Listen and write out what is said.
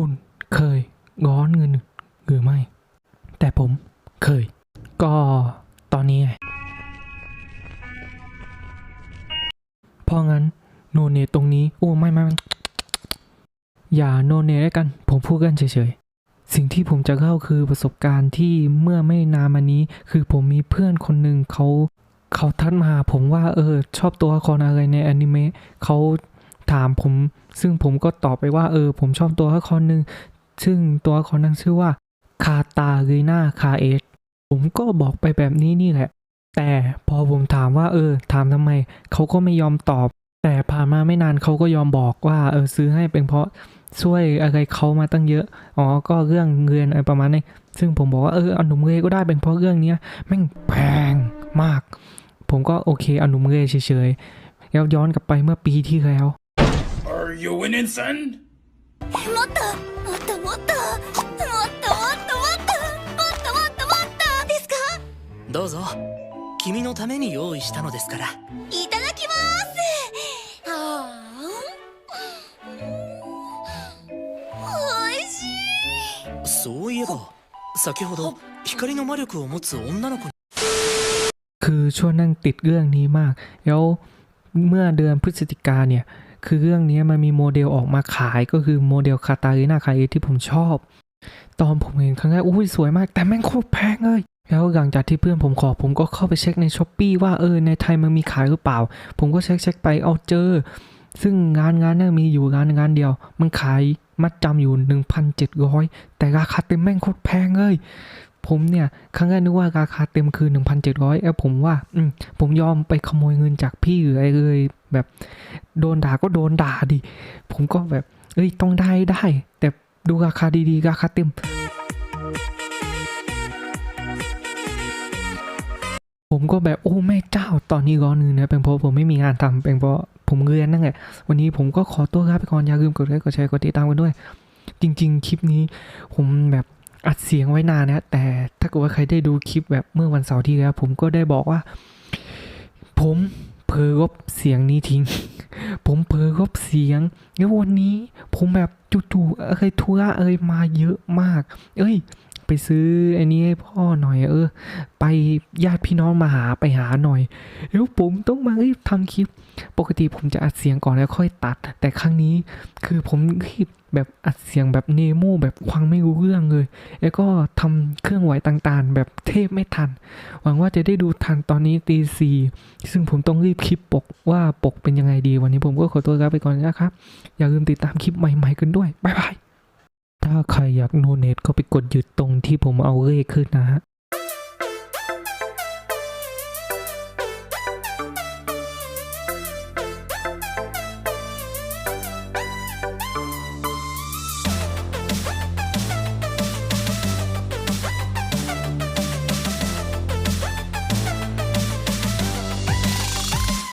คุณเคยง้อนเงินหรือไม่ แต่ผมเคย ก็ตอนนี้ไงเพราะงั้นโนเนตตรงนี้ โอ้ไม่ไม่ไม่อย่าโนเนตแล้วกัน ผมพูดกันเฉยๆ สิ่งที่ผมจะเล่าคือประสบการณ์ที่เมื่อไม่นานมานี้ คือผมมีเพื่อนคนหนึ่งเขาเขาทักมาหาผมว่าเออ ชอบตัวละครอะไรในอนิเมะเขา ถามผม ซึ่งผมก็ตอบไปว่า เออ ผมชอบตัวละครหนึ่งซึ่งตัวละครนั้นชื่อว่าคาตาลีนาคาเอสผมก็บอกไปแบบนี้นี่แหละ แต่พอผมถามว่า เออ ถามทำไม เขาก็ไม่ยอมตอบ แต่ผ่านมาไม่นานเขาก็ยอมบอกว่า เออ ซื้อให้เป็นเพราะช่วยอะไรเขามาตั้งเยอะ อ๋อ ก็เรื่องเงินอะไรประมาณนี้ ซึ่งผมบอกว่า เออเอาหนุ่มเงยก็ได้เป็นเพราะเรื่องเนี้ยแม่งแพงมาก ผมก็โอเคเอาหนุ่มเงยเฉยๆแล้วย้อนกลับไปเมื่อปีที่แล้ว Are you winning, son? もっともっともっともっともっともっともっともっともっともっとですかどうぞ君のために用意したのですからいただきますあーおいしいそういえば先ほど光の魔力を持つ女の子に คือช่วงนั่งติดเรื่องนี้มาก แล้วเมื่อเดือนพฤศจิกาเนี่ย คือเรื่องนี้มันมีโมเดลออกมาขายก็คือโมเดลคาตาลินาคาเอที่ผมชอบ ตอนผมเห็นครั้งแรกอุ้ยสวยมาก แต่แม่งโคตรแพงเลยแล้วหลังจากที่เพื่อนผมขอผมก็เข้าไปเช็คในช้อปปีว่าเออในไทยมันมีขายหรือเปล่า ผมก็เช็คเช็คไปเอาเจอ ซึ่งงานงานนั้มีอยู่งานงานเดียว มันขายมัดจำอยู่ 1,700 แต่ราคาเต็มแม่งโคตรแพงเลย ผมเนี่ยครั้งแรกนึกว่าราคาเต็มคือ 1,700แล้วผมว่าอืมผมยอมไปขโมยเงินจากพี่หรืออะไรเลยแบบโดนด่าก็โดนด่าดิ ผมก็แบบ เอ้ยต้องได้ได้ แต่ดูราคาดีๆ ราคาเต็ม ผมก็แบบโอ้แม่เจ้าตอนนี้ร้อนเงินนะเป็นเพราะผมไม่มีงานทำเป็นเพราะผมเรียนนั่นแหละวันนี้ผมก็ขอตัวลาไปก่อนอย่าลืมกดไลค์กดแชร์กดติดตามกันด้วย จริง ๆ คลิปนี้ผมแบบ อัดเสียงไว้นานนะแต่ถ้าเกิดว่าใครได้ดูคลิปแบบเมื่อวันเสาร์ที่แล้ว ผมก็ได้บอกว่า ผมเผลอลบเสียงนี้ทิ้ง ผมเผลอลบเสียง แล้ววันนี้ผมแบบจู่ๆอะไรธุระเอ้ยมาเยอะมาก เอ้ย ไปซื้อไอ้นี้ให้พ่อหน่อยเออ ไปญาติพี่น้องมาหาไปหาหน่อยแล้วผมต้องมารีบทำคลิป ปกติผมจะอัดเสียงก่อนแล้วค่อยตัด แต่ครั้งนี้คือผมรีบแบบอัดเสียงแบบเนโมแบบฟังไม่รู้เรื่องเลย แล้วก็ทำเครื่องไหวต่างๆ แบบเทพไม่ทัน หวังว่าจะได้ดูทันตอนนี้ตีสี่ซึ่งผมต้องรีบคลิปปกว่าปกเป็นยังไงดี วันนี้ผมก็ขอตัวลาไปก่อนนะครับ อย่าลืมติดตามคลิปใหม่ๆกันด้วยบ๊ายบาย ถ้าใครอยากโนเนตก็ไปกดหยุดตรงที่ผมเอาเลขขึ้นนะฮะ